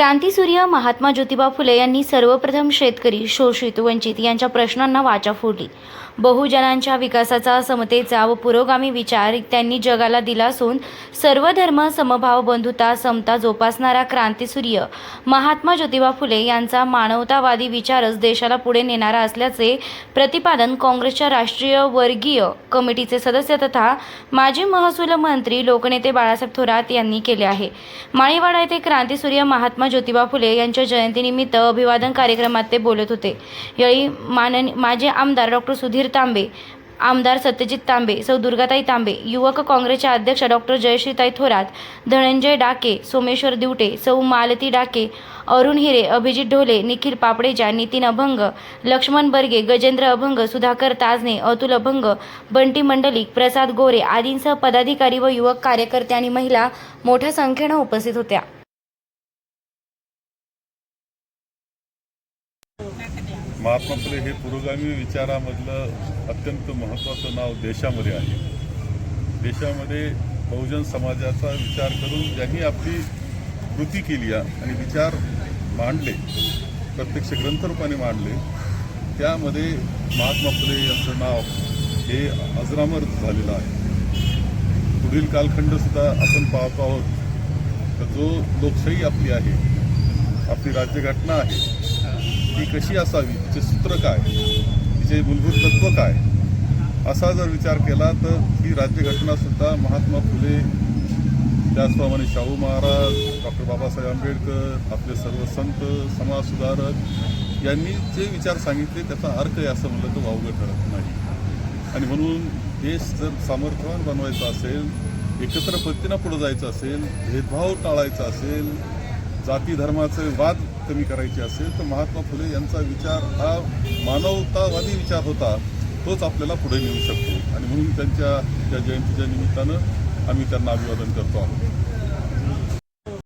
क्रांतीसूर्य महात्मा ज्योतिबा फुले यांनी सर्वप्रथम शेतकरी शोषित वंचित यांच्या प्रश्नांना वाचा फोडली. बहुजनांच्या विकासाचा समतेचा व पुरोगामी विचार त्यांनी जगाला दिला असून सर्व धर्म समभाव बंधुता समता जोपासणारा क्रांतीसूर्य महात्मा ज्योतिबा फुले यांचा मानवतावादी विचारच देशाला पुढे नेणारा असल्याचे प्रतिपादन काँग्रेसच्या राष्ट्रीय वर्गीय कमिटीचे सदस्य तथा माजी महसूल मंत्री लोकनेते बाळासाहेब थोरात यांनी केले आहे. माळीवाडा येथे क्रांतीसूर्य महात्मा ज्योतिबा फुले यांच्या जयंतीनिमित्त अभिवादन कार्यक्रमात ते बोलत होते. यावेळी मानन माजी आमदार डॉक्टर सुधीर तांबे आमदार सत्यजित तांबे सौ दुर्गाताई तांबे युवक काँग्रेसच्या अध्यक्ष डॉक्टर जयश्रीताई थोरात धनंजय डाके सोमेश्वर दिवटे सौ मालती डाके अरुण हिरे अभिजित ढोले निखिल पापडेजा नितीन अभंग लक्ष्मण बर्गे गजेंद्र अभंग सुधाकर ताजने अतुल अभंग बंटी मंडलिक प्रसाद गोरे आदींसह पदाधिकारी व युवक कार्यकर्ते आणि महिला मोठ्या संख्येनं उपस्थित होत्या. महात्मा फुले हे पुरोगामी विचारामधलं अत्यंत महत्त्वाचं नाव देशामध्ये आहे. देशामध्ये बहुजन समाजाचा विचार करून ज्यांनी आपली कृती केली आहे आणि विचार मांडले प्रत्यक्ष ग्रंथरूपाने मांडले त्यामध्ये महात्मा फुले यांचं नाव हे अजरामर झालेलं आहे. पुढील कालखंडसुद्धा आपण पाहतो आहोत. तर जो लोकशाही आपली आहे आपली राज्यघटना आहे ती कशी असावी? तिचे सूत्र काय? तिचे मूलभूत तत्व काय? असा जर विचार केला तर ही राज्यघटनासुद्धा महात्मा फुले त्याचप्रमाणे शाहू महाराज डॉक्टर बाबासाहेब आंबेडकर आपले सर्व संत समाजसुधारक यांनी जे विचार सांगितले त्याचा अर्थ आहे असं म्हणलं तर वावगं ठरत नाही. आणि म्हणून देश जर सामर्थ्यवान बनवायचा असेल एकत्र पद्धतीनं पुढं जायचं असेल भेदभाव टाळायचा असेल जाती धर्माचे वाद कमी करायची असेल तर महात्मा फुले यांचा विचार हा मानवतावादी विचार होता तोच आपल्याला पुढे नेऊ शकतो. आणि म्हणून त्यांच्या त्या जयंतीच्या निमित्तानं आम्ही त्यांना अभिवादन करतो आहोत.